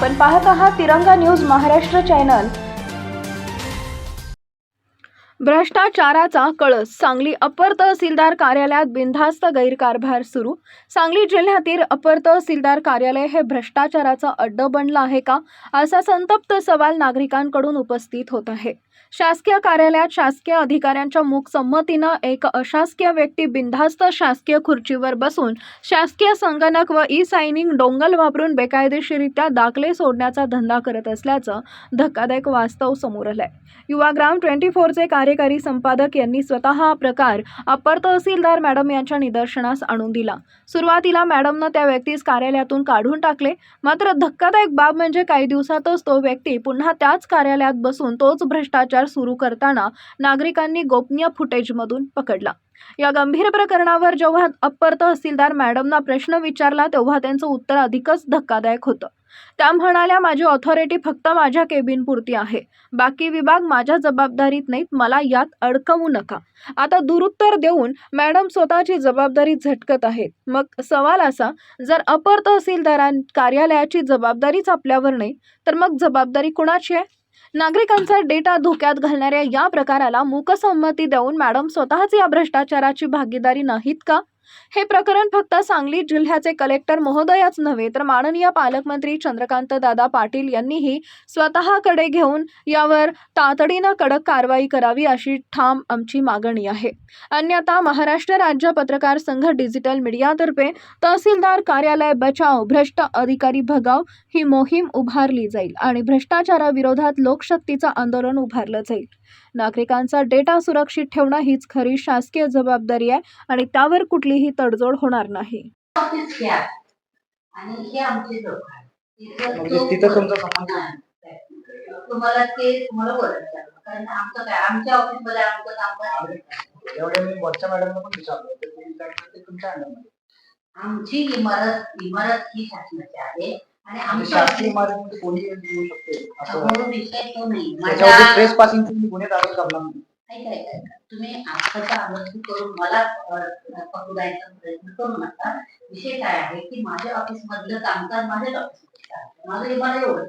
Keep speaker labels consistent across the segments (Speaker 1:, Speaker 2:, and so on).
Speaker 1: आपण पाहत आहात तिरंगा न्यूज महाराष्ट्र चॅनल. भ्रष्टाचाराचा कळस. सांगली अपर तहसीलदार कार्यालयात बिनधास्त गैरकारभार सुरू. सांगली जिल्ह्यातील अपर तहसीलदार कार्यालय हे भ्रष्टाचाराचं अड्ड बनलं आहे का? असा संतप्त सवाल नागरिकांकडून उपस्थित होत आहे. शासकीय कार्यालयात शासकीय अधिकाऱ्यांच्या मूक संमतीनं एक अशासकीय व्यक्ती बिनधास्त शासकीय खुर्चीवर बसून शासकीय संगणक व ई सायनिंग डोंगल वापरून बेकायदेशीरित्या दाखले सोडण्याचा धंदा करत असल्याचं धक्कादायक वास्तव समोर आलंय. युवाग्राम ट्वेंटी फोरचे कार्य कार्यकारी संपादक यांनी स्वतः हा प्रकार अपर तहसीलदार मॅडम यांच्या निदर्शनास आणून दिला. सुरुवातीला मॅडमनं त्या व्यक्तीस कार्यालयातून काढून टाकले. मात्र धक्कादायक बाब म्हणजे काही दिवसातच तो व्यक्ती पुन्हा त्याच कार्यालयात बसून तोच भ्रष्टाचार सुरू करताना नागरिकांनी गोपनीय फुटेजमधून पकडला. या गंभीर प्रकरणावर जेव्हा अप्पर तहसीलदार मॅडमना प्रश्न विचारला तेव्हा त्यांचं उत्तर अधिकच धक्कादायक होतं. त्या म्हणाल्या माझी ऑथॉरिटी फक्त माझ्या केबिनपुरती आहे. बाकी विभाग माझ्या जबाबदारीत नाहीत. मला यात अडकवू नका. आता दुरुत्तर देऊन मॅडम स्वतःची जबाबदारी झटकत आहेत. मग सवाल असा जर अपर तहसीलदारां कार्यालयाची जबाबदारीच आपल्यावर नाही तर मग जबाबदारी कुणाची आहे? नागरिकांचा डेटा धोक्यात घालणाऱ्या या प्रकाराला मूकसंमती देऊन मॅडम स्वतःच या भ्रष्टाचाराची भागीदारी नाहीत का? हे प्रकरण फक्त सांगली जिल्ह्याचे कलेक्टर महोदयाच नव्हे तर माननीय पालकमंत्री चंद्रकांत दादा पाटील यांनीही स्वतःकडे घेऊन यावर तातडीनं कडक कारवाई करावी अशी ठाम आमची मागणी आहे. अन्यथा महाराष्ट्र राज्य पत्रकार संघ डिजिटल मीडियातर्फे तहसीलदार कार्यालय बचाव भ्रष्ट अधिकारी भगाव ही मोहीम उभारली जाईल आणि भ्रष्टाचाराविरोधात लोकशक्तीचं आंदोलन उभारलं जाईल. नागरिकांचा डेटा सुरक्षित ठेवणं हीच खरी शासकीय जबाबदारी आहे आणि त्यावर कुठलीही तडजोड होणार नाही.
Speaker 2: हे
Speaker 3: म्हणजे
Speaker 2: तो-
Speaker 3: तिथं तुमचा संबंध.
Speaker 2: तुम्हाला ते तुम्हाला बोलायचं कारण आमचं काय? आमच्या ऑफिसमध्ये आमचं काम काय
Speaker 3: एवढ्या मी वरच्या मॅडमला पण विचारलं तर ते सांगितलं ते तुमच्या अंडरमध्ये
Speaker 2: आमची इमारत इमारत ही शासनाची आहे. आणि
Speaker 3: म्हणजे
Speaker 2: आमचं
Speaker 3: शासकीय इमारतीमध्ये कोणी येऊ शकते? असं
Speaker 2: समोर विषय तो नाही.
Speaker 3: त्याच्यावरती
Speaker 2: माझ्या
Speaker 3: ट्रेस पासिंग तुम्ही गुन्हे दाखल करणार नाही
Speaker 2: ऐका, ऐका, ऐका. तुम्ही करून मला अ, पकडू द्यायचा प्रयत्न करू नका. विषय काय आहे की माझ्या ऑफिस मधलं कामकाज माझ्याच ऑफिस माझं इमारत एवढं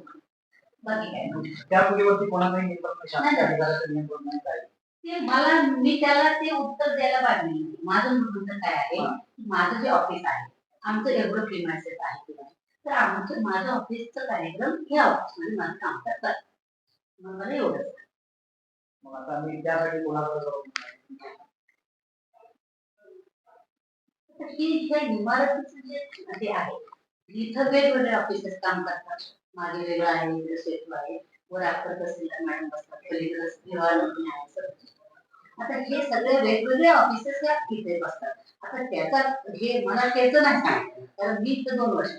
Speaker 2: बाकी काय नाही.
Speaker 3: त्या मुलीवरती कोणाचाही निर्बंध शासकीय अधिकाऱ्याचा निर्बंध नाही. काय?
Speaker 2: ते मला मी त्याला ते उत्तर द्यायला पाहिजे. माझं म्हणणं काय आहे. की माझं जे ऑफिस आहे आमचं एवढं प्रिमायसेस आहे. तर आमचं माझं ऑफिसचा कार्यक्रम या ऑफिसमध्ये माझं काम करतात मग मला एवढंच
Speaker 3: मग आता मी त्यासाठी कोणाकडे जाऊ?
Speaker 2: तर ही ज्या इमारतीचं जे हे आहे. इथं वेगवेगळे ऑफिसेस काम करतात. मागे वेगळं आहे इकडे सेतू आहे. वर तहसीलदार मॅडम बसतात. पलीकडे आहे. आता हे सगळे वेगवेगळे ऑफिसेस या इथे बसतात. आता त्याचा हे मला त्याचं नाही सांगितलं कारण मी इथं दोन वर्ष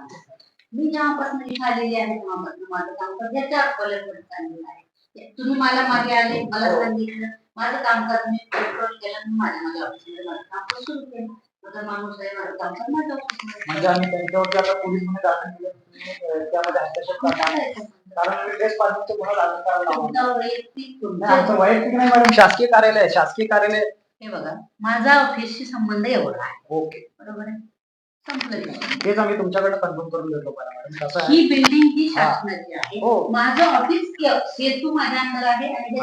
Speaker 2: काम. मी जेव्हापासून इथे आलेली आहे तेव्हापासून माझं काम ह्याच्या अकोल्यापर्यंत चाललेलं आहे. तुम्ही मला मागे आले मला सांगितलं. माझं कामकाज मी कंट्रोल केलं. माझ्या माझ्या ऑफिसमध्ये माझं काम सुरू केलं. माझा माणूस आहे माझं माझ्या
Speaker 3: म्हणजे आम्ही त्यांच्यावरती आता पोलीस गुन्हे दाखल केले. तर तुम्ही, अं, त्यामध्ये हस्तक्षेप करणार नाही. कारण मी ट्रेस पासिंगचा गुन्हा दाखल करायला लावला.
Speaker 2: तुमचा वैयक्तिक
Speaker 3: नाही,
Speaker 2: तुमचा
Speaker 3: आमचं वैयक्तिक नाही मॅडम. शासकीय कार्यालय आहे. शासकीय कार्यालय
Speaker 2: हे बघा माझा ऑफिसशी संबंध एवढा आहे.
Speaker 3: ओके.
Speaker 2: बरोबर आहे.
Speaker 3: तेच आम्ही तुमच्याकडे कन्फर्म करून आहे.
Speaker 2: ही बिल्डिंग ही. शासनाची आहे.
Speaker 3: हो.
Speaker 2: माझं ऑफिस सेतू माझ्या अंडर आहे आणि